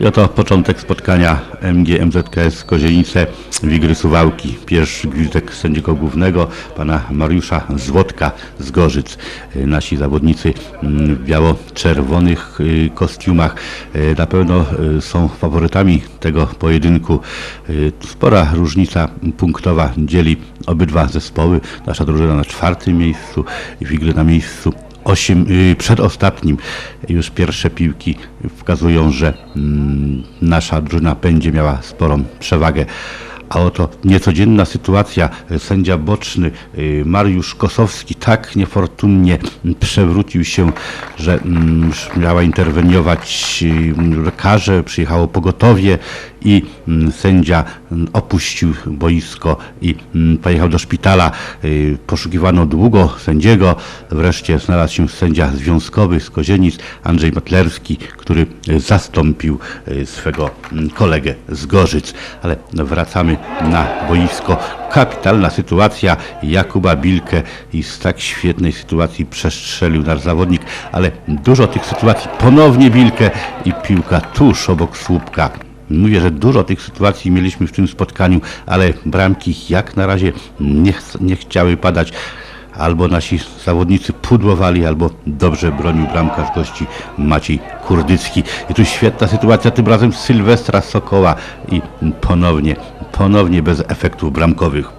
I oto początek spotkania MG MZKS Kozienice Wigry Suwałki. Pierwszy gwizdek sędziego głównego, pana Mariusza Złotka z Gorzyc. E, Nasi zawodnicy mm, w biało-czerwonych y, kostiumach e, na pewno są faworytami tego pojedynku. Spora różnica punktowa dzieli obydwa zespoły. Nasza drużyna na czwartym miejscu, Wigry na miejscu osiem, y, przedostatnim już pierwsze piłki wskazują, że mm, nasza drużyna będzie miała sporą przewagę. A oto niecodzienna sytuacja. Sędzia boczny y, Mariusz Kosowski tak niefortunnie przewrócił się, że mm, miała interweniować y, lekarze, przyjechało pogotowie i mm, sędzia mm, opuścił boisko i mm, pojechał do szpitala. Y, Poszukiwano długo sędziego. Wreszcie znalazł się sędzia związkowy z Kozienic, Andrzej Matlerski, który y, zastąpił y, swego kolegę z Gorzyc. Ale wracamy na boisko. Kapitalna sytuacja Jakuba Bilkę i z tak świetnej sytuacji przestrzelił nasz zawodnik, ale dużo tych sytuacji ponownie Bilkę i piłka tuż obok słupka. Mówię, że dużo tych sytuacji mieliśmy w tym spotkaniu, ale bramki jak na razie nie, ch- nie chciały padać. Albo nasi zawodnicy pudłowali, albo dobrze bronił bramkarz gości Maciej Kurdycki. I tu świetna sytuacja, tym razem Sylwestra Sokoła i ponownie, ponownie bez efektów bramkowych.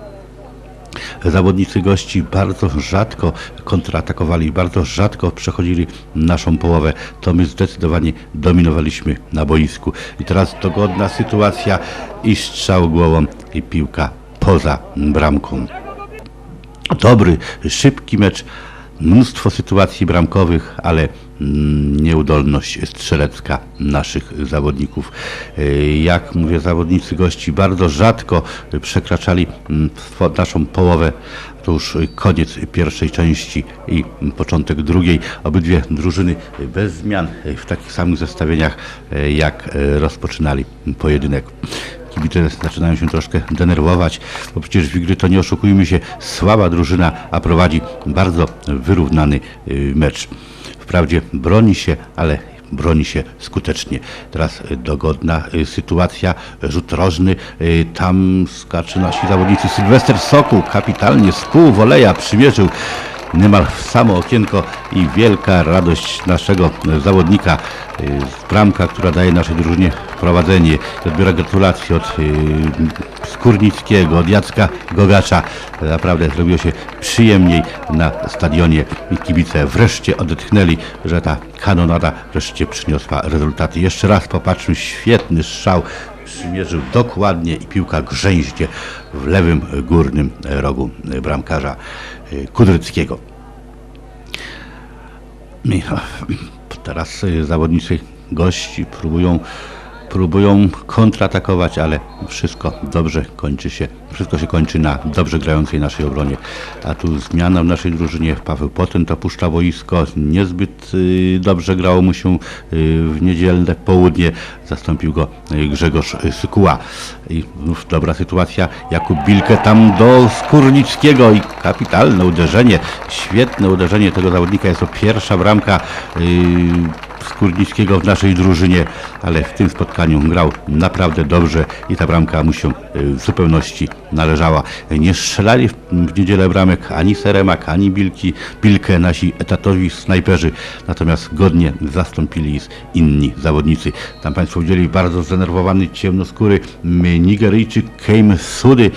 Zawodnicy gości bardzo rzadko kontratakowali, bardzo rzadko przechodzili naszą połowę. To my zdecydowanie dominowaliśmy na boisku. I teraz dogodna sytuacja i strzał głową i piłka poza bramką. Dobry, szybki mecz, mnóstwo sytuacji bramkowych, ale mm, nieudolność strzelecka naszych zawodników. Yy, Jak mówię, zawodnicy gości bardzo rzadko przekraczali mm, naszą połowę. To już koniec pierwszej części i początek drugiej. Obydwie drużyny bez zmian w takich samych zestawieniach, yy, jak yy, rozpoczynali pojedynek kibice zaczynają się troszkę denerwować, bo przecież Wigry to nie oszukujmy się, słaba drużyna, a prowadzi bardzo wyrównany y, mecz. Wprawdzie broni się, ale broni się skutecznie. Teraz dogodna y, sytuacja, rzut rożny, y, tam skacze nasi zawodnicy. Sylwester Sokół kapitalnie z woleja przymierzył niemal w samo okienko i wielka radość naszego zawodnika. Y, Bramka, która daje naszej drużynie prowadzenie. Odbiera gratulacje od y, Skórnickiego, od Jacka Gogacza. Naprawdę zrobiło się przyjemniej na stadionie kibice wreszcie odetchnęli, że ta kanonada wreszcie przyniosła rezultaty. Jeszcze raz popatrzmy, świetny strzał przymierzył dokładnie i piłka grzęździe w lewym górnym rogu bramkarza Kudryckiego. I, no, Teraz y, zawodnicy gości próbują, próbują kontratakować, ale wszystko dobrze kończy się. Wszystko się kończy na dobrze grającej naszej obronie. A tu zmiana w naszej drużynie. Paweł Potent opuszcza boisko. Niezbyt y, dobrze grało mu się y, w niedzielne południe. Zastąpił go y, Grzegorz Sykuła. I znów dobra sytuacja. Jakub Bilkę tam do Skórnickiego i kapitalne uderzenie. Świetne uderzenie tego zawodnika. Jest to pierwsza bramka Skórnickiego w naszej drużynie, ale w tym spotkaniu grał naprawdę dobrze i ta bramka mu się y, w zupełności należała. Nie strzelali w, niedzielę bramek ani Seremak, ani Bilki, Bilkę, nasi etatowi snajperzy, natomiast godnie zastąpili inni zawodnicy. Tam Państwo widzieli bardzo zdenerwowany, ciemnoskóry Nigeryjczyk Keim Sudy,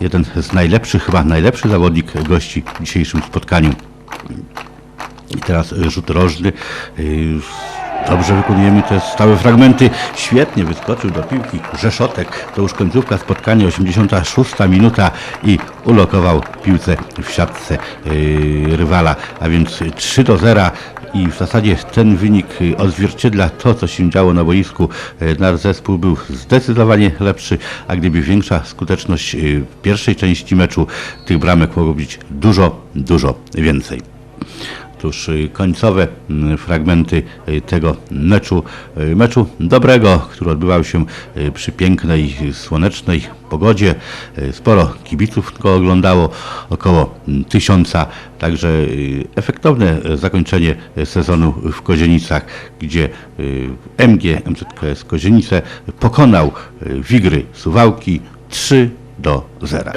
jeden z najlepszych, chyba najlepszy zawodnik gości w dzisiejszym spotkaniu. I teraz rzut rożny. y, Dobrze wykonujemy te stałe fragmenty. Świetnie wyskoczył do piłki Rzeszotek. To już końcówka spotkania, 86 minuta i ulokował piłce w siatce y, rywala. A więc 3 do 0 i w zasadzie ten wynik odzwierciedla to, co się działo na boisku. Y, Nasz zespół był zdecydowanie lepszy, a gdyby większa skuteczność w pierwszej części meczu, tych bramek mogło być dużo, dużo więcej. Tuż y, końcowe mm, fragmenty y, tego meczu, y, meczu dobrego, który odbywał się y, przy pięknej, y, słonecznej pogodzie. Y, Sporo kibiców go oglądało, około tysiąca, także y, efektowne y, zakończenie y, sezonu w Kozienicach, gdzie y, MG MZKS Kozienice pokonał y, Wigry Suwałki 3 do 0.